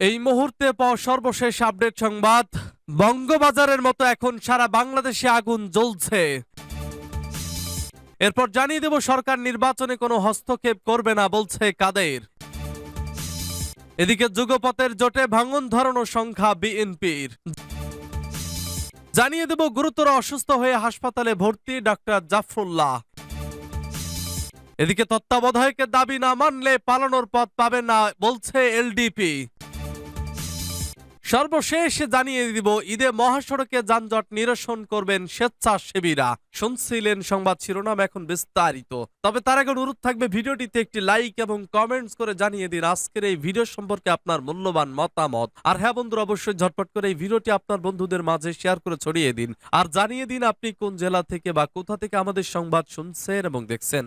এই মুহূর্তে পাওয়া সর্বশেষ আপডেট সংবাদ। বঙ্গবাজারের মতো এখন সারা বাংলাদেশে আগুন জ্বলছে। এরপর জানিয়ে দেব, সরকার নির্বাচনে কোনো হস্তক্ষেপ করবে না বলছে কাদের। এদিকে যুগপথের জোটে ভাঙন ধরানো সংখ্যা বিএনপির। জানিয়ে দেব, গুরুতর অসুস্থ হয়ে হাসপাতালে ভর্তি ডাক্তার জাফরুল্লাহ। এদিকে তত্ত্বাবধায়কের দাবি না মানলে পালানোর পথ পাবে না বলছে এলডিপি। সর্বশেষ জানিয়ে দিব, ঈদে মহাসড়কে যানজট নিরসন করবেন স্বেচ্ছাসেবীরা। শুনছিলেন সংবাদ শিরোনাম এখন বিস্তারিত। তবে তার আগে অনুরোধ থাকবে, ভিডিওটিতে একটি লাইক এবং কমেন্টস করে জানিয়ে দিন আজকের এই ভিডিও সম্পর্কে আপনার মূল্যবান মতামত। আর হ্যাঁ বন্ধুরা, অবশ্যই ঝটপট করে এই ভিডিওটি আপনার বন্ধুদের মাঝে শেয়ার করে ছড়িয়ে দিন। আর জানিয়ে দিন আপনি কোন জেলা থেকে বা কোথা থেকে আমাদের সংবাদ শুনছেন এবং দেখছেন।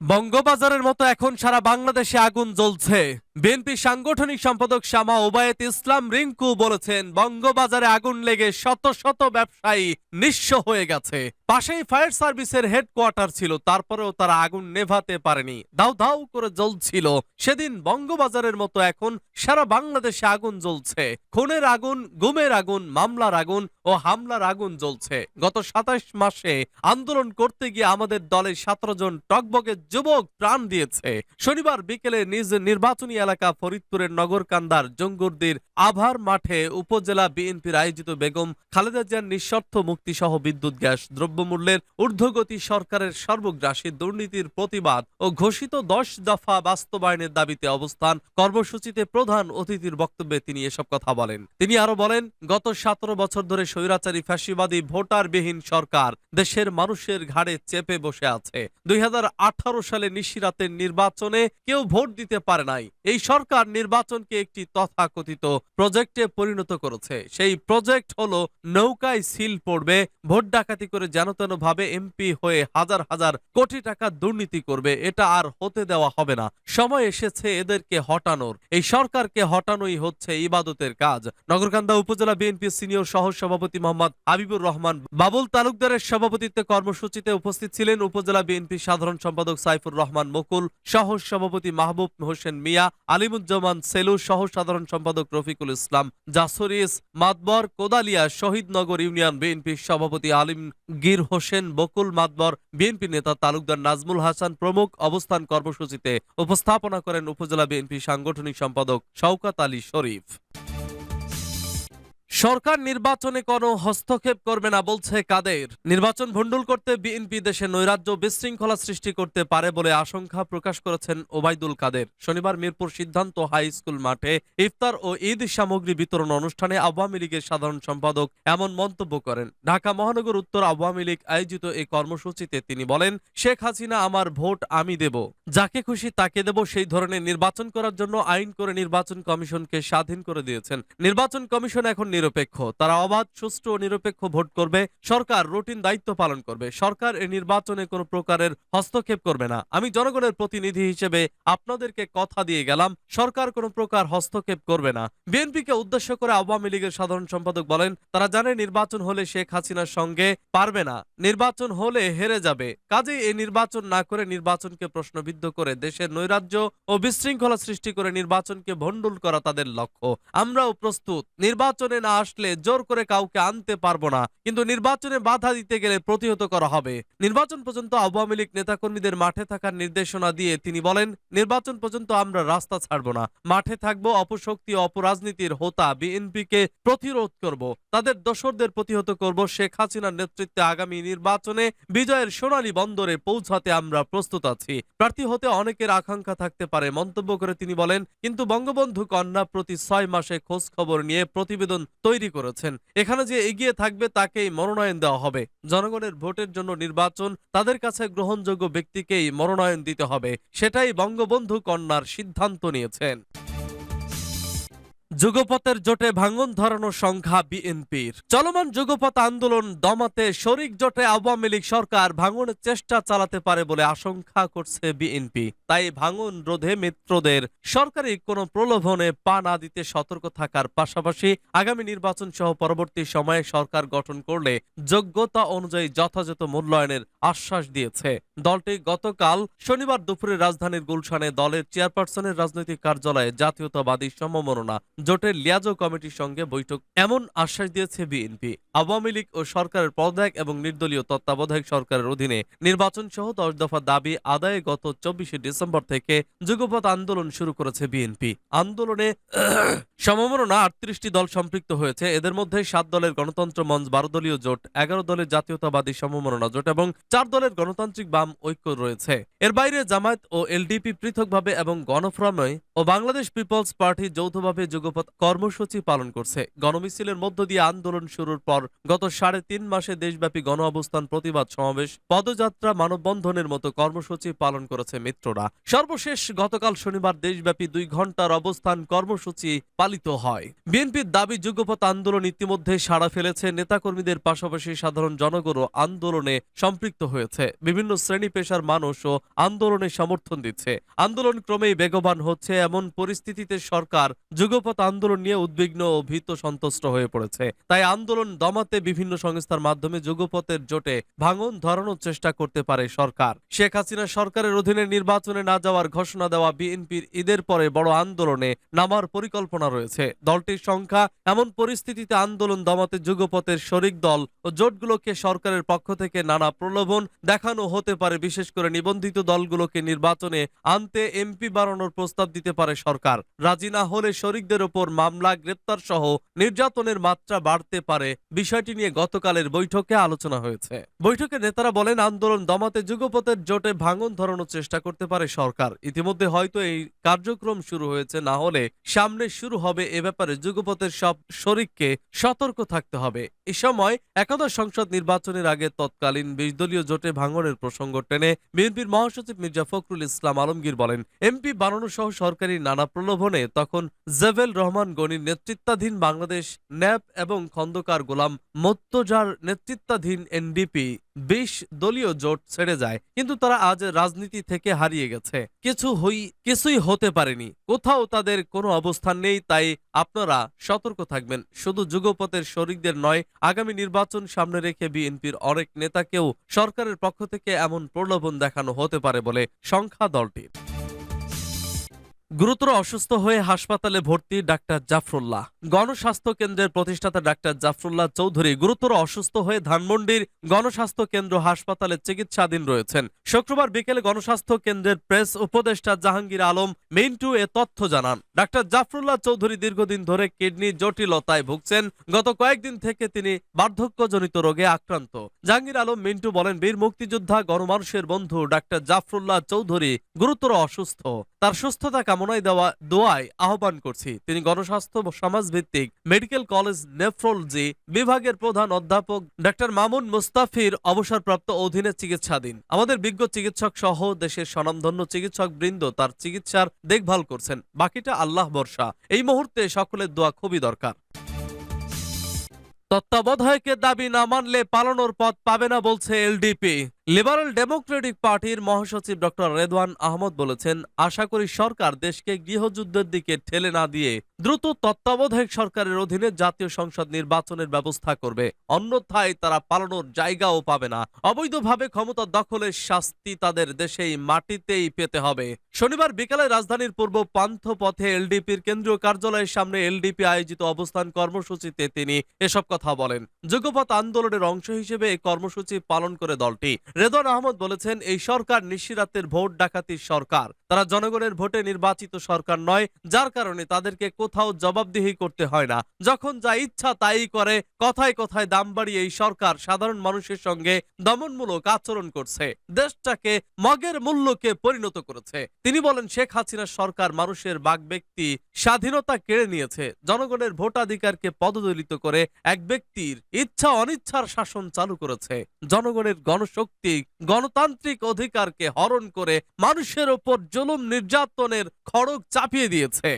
বঙ্গবাজারের মতো এখন সারা বাংলাদেশে আগুন জ্বলছে। বিএনপি সাংগঠনিক সম্পাদক শামা ওবায়েত ইসলাম রিঙ্কু বলেছেন, বঙ্গবাজারে আগুন লেগে শত শত ব্যবসায়ী নিঃস্ব হয়ে গেছে। পাশেই ফায়ার সার্ভিসের হেডকোয়ার্টার ছিল, তারপরেও তারা আগুন নেভাতে পারেনি। দাউ দাউ করে জ্বলছিল। সেদিন বঙ্গবাজারের মতো এখন সারা বাংলাদেশে আগুন জ্বলছে। খুনের আগুন, গুমের আগুন, মামলার আগুন ও হামলার আগুন জ্বলছে। গত সাতাশ মাসে আন্দোলন করতে গিয়ে আমাদের দলের সতেরো জন টকবগে যুবক প্রাণ দিয়েছে। শনিবার বিকেলে নিজ নির্বাচনী এলাকা ফরিদপুরের নগরকান্দার জঙ্গুরদির আভার মাঠে উপজেলা বিএনপির আয়োজিত বেগম খালেদা জিয়ার নিঃশর্ত মুক্তি সহ বিদ্যুৎ গ্যাস দ্রব্যমূল্যের ঊর্ধ্বগতি সরকারের সর্বগ্রাসী দুর্নীতির প্রতিবাদ ও ঘোষিত দশ দফা বাস্তবায়নের দাবিতে অবস্থান কর্মসূচিতে প্রধান অতিথির বক্তব্যে তিনি এসব কথা বলেন। তিনি আরও বলেন, গত সতেরো বছর ধরে স্বৈরাচারী ফ্যাসিবাদী ভোটারবিহীন সরকার দেশের মানুষের ঘাড়ে চেপে বসে আছে। দুই হাজার আঠারো সালে নিশিরাতের নির্বাচনে কেউ ভোট দিতে পারে নাই। এই সরকার নির্বাচনকে একটি তথাকথিত প্রজেক্টে পরিণত করেছে। সেই প্রজেক্ট হলো নৌকায় সিল পড়বে, ভোট ডাকাতি করে যেন ভাবে এমপি হয়ে হাজার হাজার কোটি টাকা দুর্নীতি করবে, এটা আর হতে দেওয়া হবে না। সময় এসেছে এদেরকে হটানোর। এই সরকারকে হটানোই হচ্ছে ইবাদতের কাজ। নগরকান্দা উপজেলা বিএনপি সিনিয়র সহ সভাপতি মোহাম্মদ হাবিবুর রহমান বাবুল তালুকদারের সভাপতিত্বে কর্মসূচিতে উপস্থিত ছিলেন উপজেলা বিএনপি সাধারণ সম্পাদক সাইফুর রহমান মুকুল সহ সভাপতি মাহবুব হোসেন মিয়া আলিমুজ্জামান সেলু সহ সাধারণ সম্পাদক রফিকুল ইসলাম জাসরিস মাতবর, কোদালিয়া, শহীদনগর ইউনিয়ন বিএনপি সভাপতি আলিমগীর হোসেন, বকুল মাতবর, বিএনপি নেতা তালুকদার নাজমুল হাসান প্রমুখ অবস্থান কর্মসূচিতে উপস্থাপনা করেন উপজেলা বিএনপি সাংগঠনিক সম্পাদক শওকাত আলী শরীফ। সরকার নির্বাচনে কোনো হস্তক্ষেপ করবে না বলছে কাদের। নির্বাচন ভণ্ডুল করতে বিএনপি দেশে নৈরাজ্য বিশৃঙ্খলা সৃষ্টি করতে পারে বলে আশঙ্কা প্রকাশ করেছেন ওবায়দুল কাদের। শনিবার মিরপুর সিদ্ধান্ত হাই স্কুল মাঠে ইফতার ও ঈদ সামগ্রী বিতরণ অনুষ্ঠানে আওয়ামী লীগের সাধারণ সম্পাদক এমন মন্তব্য করেন। ঢাকা মহানগর উত্তর আওয়ামী লীগ আয়োজিত এই কর্মসূচিতে তিনি বলেন, শেখ হাসিনা আমার ভোট আমি দেব। যাকে খুশি তাকে দেব। সেই ধরনের নির্বাচন করার জন্য আইন করে নির্বাচন কমিশনকে স্বাধীন করে দিয়েছেন। নির্বাচন কমিশন এখন নিরপেক্ষ। তারা অবাধ, সুষ্ঠু ও নিরপেক্ষ ভোট করবে। সরকার রুটিন দায়িত্ব পালন করবে। সরকার এই নির্বাচনে কোনো প্রকারের হস্তক্ষেপ করবে না। আমি জনগণের প্রতিনিধি হিসেবে আপনাদেরকে কথা দিয়ে গেলাম, সরকার কোনো প্রকার হস্তক্ষেপ করবে না। বিএনপিকে উদ্দেশ্য করে আওয়ামী লীগের সাধারণ সম্পাদক বলেন, তারা জানে নির্বাচন হলে শেখ হাসিনার সঙ্গে পারবে না। নির্বাচন হলে হেরে যাবে। কাজেই এই নির্বাচন না করে নির্বাচনকে প্রশ্নবিদ্ধ করে দেশের নৈরাজ্য ও বিশৃঙ্খলা সৃষ্টি করে নির্বাচনকে ভণ্ডুল করা তাদের লক্ষ্য। আমরাও প্রস্তুত। নির্বাচনে না আসলে জোর করে কাউকে আনতে পারব না। কিন্তু নির্বাচনে বাধা দিতে গেলে প্রতিহত করা হবে। নির্বাচন পর্যন্ত আওয়ামী লীগ নেতাকর্মীদের মাঠে থাকার নির্দেশনা দিয়ে তিনি বলেন, নির্বাচন পর্যন্ত আমরা রাস্তা ছাড়ব না। মাঠে থাকব, অপশক্তি, অপরাজনীতির হোতা, বিএনপিকে প্রতিরোধ করব। তাদের দোসরদের প্রতিহত করব। শেখ হাসিনার নেতৃত্বে আগামী নির্বাচনে বিজয়ের সোনালী বন্দরে পৌঁছাতে আমরা প্রস্তুত আছি। প্রার্থী হতে অনেকের আকাঙ্ক্ষা থাকতে পারে, মন্তব্য করে তিনি বলেন, কিন্তু বঙ্গবন্ধু কন্যা প্রতি ছয় মাসে খোঁজ খবর নিয়ে প্রতিবেদন তৈরি করেছেন। এখানে যে এগিয়ে থাকবে তাকেই মনোনয়ন দেওয়া হবে। জনগণের ভোটের জন্য নির্বাচন, তাদের কাছে গ্রহণযোগ্য ব্যক্তিকেই মনোনয়ন দিতে হবে। সেটাই বঙ্গবন্ধু কন্যার সিদ্ধান্ত নিয়েছেন। যুগপথের জোটে ভাঙন ধরানোর সংখ্যা বিএনপির। চলমান যুগপথ আন্দোলন দমাতে শরিক জোটে আওয়ামী লীগ সরকার ভাঙনের চেষ্টা চালাতে পারে বলে আশঙ্কা করছে বিএনপি। তাই ভাঙন রোধে মিত্রদের সরকারি কোনো প্রলোভনে পা না দিতে সতর্ক থাকার পাশাপাশি আগামী নির্বাচন সহ পরবর্তী সময়ে সরকার গঠন করলে যোগ্যতা অনুযায়ী যথাযথ মূল্যায়নের আশ্বাস দিয়েছে। দলটি গতকাল শনিবার দুপুরে রাজধানীর গুলশানে দলের চেয়ারপারসনের রাজনৈতিক কার্যালয়ে জাতীয়তাবাদী সমমননা জোটের লিয়াজো কমিটির সঙ্গে বৈঠক, এমন আশ্বাস দিয়েছে বিএনপি। আওয়ামী লীগ ও সরকারের পদত্যাগ এবং নির্দলীয় তত্ত্বাবধায়ক সরকারের অধীনে নির্বাচন সহ দশ দফা দাবি আদায়ে গত চব্বিশে ডিসেম্বর থেকে যুগপথ আন্দোলন শুরু করেছে বিএনপি। আন্দোলনে সমমননা আটত্রিশটি দল সম্পৃক্ত হয়েছে। এদের মধ্যে সাত দলের গণতন্ত্র মঞ্চ, বারো দলীয় জোট, এগারো দলের জাতীয়তাবাদী সমমননা জোট এবং চার দলের গণতান্ত্রিক বাম ঐক্য রয়েছে। এর বাইরে জামায়াত ও এলডিপি পৃথকভাবে এবং গণফ্রময় ও বাংলাদেশ পিপলস পার্টি যৌথভাবে যুগপথ কর্মসূচি পালন করছে। গণমিছিলের মধ্য দিয়ে আন্দোলন শুরুর পর গত সাড়ে তিন মাসে দেশব্যাপী গণ অবস্থান প্রতিবাদ সমাবেশ, পদযাত্রা, মানববন্ধনের মতো কর্মসূচি পালন করেছে মিত্ররা। সর্বশেষ গতকাল শনিবার দেশব্যাপী দুই ঘণ্টার অবস্থান কর্মসূচি পালিত হয়। বিএনপির দাবি যুগপথ আন্দোলন ইতিমধ্যে সাড়া ফেলেছে, নেতাকর্মীদের পাশাপাশি সাধারণ জনগণও আন্দোলনে সম্পৃক্ত হয়েছে। বিভিন্ন শ্রেণি পেশার মানুষও আন্দোলনে সমর্থন দিচ্ছে। আন্দোলন ক্রমেই বেগবান হচ্ছে, এমন পরিস্থিতিতে সরকার যুগপথ আন্দোলন নিয়ে উদ্বিগ্ন ও ভীত সন্তুষ্ট হয়ে পড়েছে। তাই আন্দোলন দমাতে বিভিন্ন সংস্থার মাধ্যমে যুগপথের জোটে ভাঙন ধরানোর চেষ্টা করতে পারে সরকার। শেখ হাসিনা সরকারের অধীনে নির্বাচনে না যাওয়ার ঘোষণা দেওয়া বিএনপির ঈদের পরে বড় আন্দোলনে নামার পরিকল্পনা রয়েছে। দলটির সংখ্যা এমন পরিস্থিতিতে আন্দোলন দমাতে যুগপথের শরিক দল ও জোটগুলোকে সরকারের পক্ষ থেকে নানা প্রলোভন দেখানো হতে পারে, বিশেষ করে নিবন্ধিত দলগুলোকে নির্বাচনে আনতে এমপি বাড়ানোর প্রস্তাব দিতে পারে সরকার। রাজি না হলে শরিকদের ওপর মামলা গ্রেপ্তার সহ নির্যাতনের মাত্রা বাড়তে পারে বিষয়টি নিয়ে গতকালের বৈঠকে আলোচনা হয়েছে। বৈঠকে নেতারা বলেন, আন্দোলন দমাতে যুগপথের জোটে ভাঙন ধরানোর চেষ্টা করতে পারে সরকার। ইতিমধ্যে হয়তো এই কার্যক্রম শুরু হয়েছে, না হলে সামনে শুরু হবে এ ব্যাপারে যুগপথের সব শরিককে সতর্ক থাকতে হবে। এ সময় একাদশ সংসদ নির্বাচনের আগে তৎকালীন বিশ দলীয় জোটে ভাঙনের প্রসঙ্গ টেনে বিএনপির মহাসচিব মির্জা ফখরুল ইসলাম আলমগীর বলেন, এমপি বানানো সহ সরকারি নানা প্রলোভনে তখন জেভেল রহমান গনির নেতৃত্বাধীন বাংলাদেশ ন্যাপ এবং খন্দকার গোলাম মোত্তজার নেতৃত্বাধীন এনডিপি বিশ দলীয় জোট ছেড়ে যায়, কিন্তু তারা আজ রাজনীতি থেকে হারিয়ে গেছে। কিছু হই, কিছুই হতে পারেনি। কোথাও তাদের কোনো অবস্থান নেই, তাই আপনারা সতর্ক থাকবেন। শুধু যুগপথের শরিকদের নয়, আগামী নির্বাচন সামনে রেখে বিএনপির অনেক নেতাকেও সরকারের পক্ষ থেকে এমন প্রলোভন দেখানো হতে পারে বলে সংখ্যা দলটির। গুরুতর অসুস্থ হয়ে হাসপাতালে ভর্তি ডাক্তার জাফরুল্লাহ। গণস্বাস্থ্য কেন্দ্রের প্রতিষ্ঠাতা ডাক্তার জাফরুল্লাহ চৌধুরী গুরুতর অসুস্থ হয়ে ধানমন্ডির গণস্বাস্থ্য কেন্দ্র হাসপাতালে চিকিৎসাধীন রয়েছেন। শুক্রবার বিকেলে গণস্বাস্থ্য কেন্দ্রের প্রেস উপদেষ্টা জাহাঙ্গীর আলম মিন্টু এ তথ্য জানান। ডাক্তার জাফরুল্লাহ চৌধুরী দীর্ঘদিন ধরে কিডনি জটিলতায় ভুগছেন। গত কয়েকদিন থেকে তিনি বার্ধক্যজনিত রোগে আক্রান্ত। জাহাঙ্গীর আলম মিন্টু বলেন, বীর মুক্তিযোদ্ধা, গণমানুষের বন্ধু ডাক্তার জাফরুল্লাহ চৌধুরী গুরুতর অসুস্থ। তার সুস্থতা কামনায় দেওয়া দোয়ায় আহ্বান করছি। তিনি গণস্বাস্থ্য সমাজভিত্তিক মেডিকেল কলেজ নেফ্রোলজি বিভাগের প্রধান অধ্যাপক ডাক্তার মামুন মুস্তাফির অবসরপ্রাপ্ত অধীনে চিকিৎসাধীন। আমাদের বিজ্ঞ চিকিৎসক সহ দেশের স্বনামধন্য চিকিৎসক বৃন্দ তার চিকিৎসার দেখভাল করছেন। বাকিটা আল্লাহ বর্ষা এই মুহূর্তে সকলের দোয়া খুবই দরকার। তত্ত্বাবধায়কের দাবি না মানলে পালানোর পথ পাবে না বলছে এলডিপি। লিবারেল ডেমোক্রেটিক পার্টির মহাসচিব ডক্টর রেদওয়ান আহমদ বলেছেন, আশা করি সরকার দেশকে গৃহযুদ্ধের দিকে ঠেলে না দিয়ে দ্রুত তত্ত্বাবধায়ক সরকারের অধীনে জাতীয় সংসদ নির্বাচনের ব্যবস্থা করবে। অন্যথায় তারা পালানোর জায়গাও পাবে না। অবৈধভাবে ক্ষমতা দখলের শাস্তি তাদের দেশেই মাটিতেই পেতে হবে। শনিবার বিকালে রাজধানীর পূর্ব পান্থ পথে এলডিপির কেন্দ্রীয় কার্যালয়ের সামনে এলডিপি আয়োজিত অবস্থান কর্মসূচিতে তিনি এসব কথা বলেন। যুগপথ আন্দোলনের অংশ হিসেবে এই কর্মসূচি পালন করে দলটি। রেদন আহমদ বলেছেন, এই সরকার নিশিরাতের ভোট ডাকাতির সরকার। তারা জনগণের ভোটে নির্বাচিত সরকার নয়, যার কারণে তাদেরকে কোথাও জবাবদিহি করতে হয় না। যখন যা ইচ্ছা তাই করে, কথায় কথায় দাম বাড়িয়ে এই সরকার সাধারণ মানুষের সঙ্গে দমনমূলক আচরণ করছে। দেশটাকে মগের মূল্যকে পরিণত করেছে। তিনি বলেন, শেখ হাসিনার সরকার মানুষের বাক ব্যক্তি, স্বাধীনতা কেড়ে নিয়েছে। জনগণের ভোটাধিকারকে পদদলিত করে এক ব্যক্তির ইচ্ছা অনিচ্ছার শাসন চালু করেছে। জনগণের গণশক্তি গণতান্ত্রিক অধিকারকে হরণ করে মানুষের ওপর জুলুম নির্যাতনের খড়গ চাপিয়ে দিয়েছে।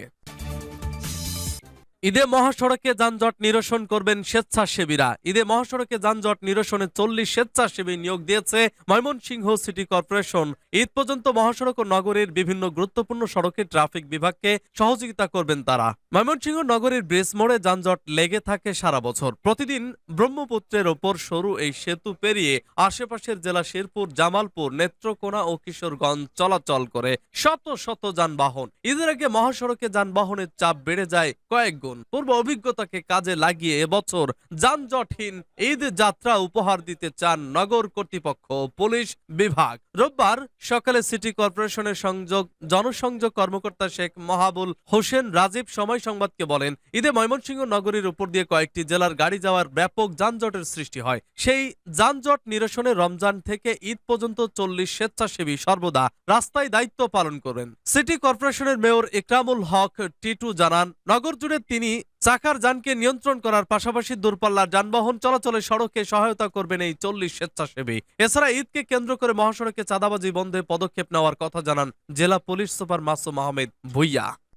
ঈদে মহাসড়কে যানজট নিরসন করবেন স্বেচ্ছাসেবীরা। ঈদে মহাসড়কে যানজট নিরসনে চল্লিশ স্বেচ্ছাসেবী নিয়োগ দিয়েছে ময়মনসিংহ সিটি কর্পোরেশন। ঈদ পর্যন্ত মহাসড়ক ও নগরের বিভিন্ন গুরুত্বপূর্ণ সড়কে ট্রাফিক বিভাগকে সহযোগিতা করবেন তারা। ময়মনসিংহ নগরের ব্রিজ মোড়ে যানজট লেগে থাকে সারা বছর। প্রতিদিন ব্রহ্মপুত্রের ওপর সরু এই সেতু পেরিয়ে আশেপাশের জেলা শেরপুর, জামালপুর, নেত্রকোনা ও কিশোরগঞ্জ চলাচল করে। শত শত যানবাহন। ঈদের আগে মহাসড়কে যানবাহনের চাপ বেড়ে যায় কয়েক গুণ। পূর্ব অভিজ্ঞতাকে কাজে লাগিয়ে এবছর যানজটহীন ঈদ যাত্রা উপহার দিতে চান নগর কর্তৃপক্ষ পুলিশ বিভাগ। রোববার সকালে সিটি কর্পোরেশনের সংযোগ, জনসংযোগ কর্মকর্তা শেখ মহাবুল হোসেন রাজীব সময় সংবাদকে বলেন, ঈদে ময়মনসিংহ নগরীর উপর দিয়ে কয়েকটি জেলার গাড়ি যাওয়ার ব্যাপক যানজটের সৃষ্টি হয়। সেই যানজট নিরসনে রমজান থেকে ঈদ পর্যন্ত চল্লিশ স্বেচ্ছাসেবী সর্বদা রাস্তায় দায়িত্ব পালন করেন। সিটি কর্পোরেশনের মেয়র ইকরামুল হক টিটু জানান, নগর জুড়ে তিনি চাকার যানকে নিয়ন্ত্রণ করার পাশাপাশি দূরপাল্লার যানবাহন চলাচলে সড়কে সহায়তা করবেন এই চল্লিশ স্বেচ্ছাসেবী। এছাড়া ঈদকে কেন্দ্র করে মহাসড়কে চাঁদাবাজি বন্ধে পদক্ষেপ নেওয়ার কথা জানান জেলা পুলিশ সুপার মাসুম আহমেদ ভুইয়া।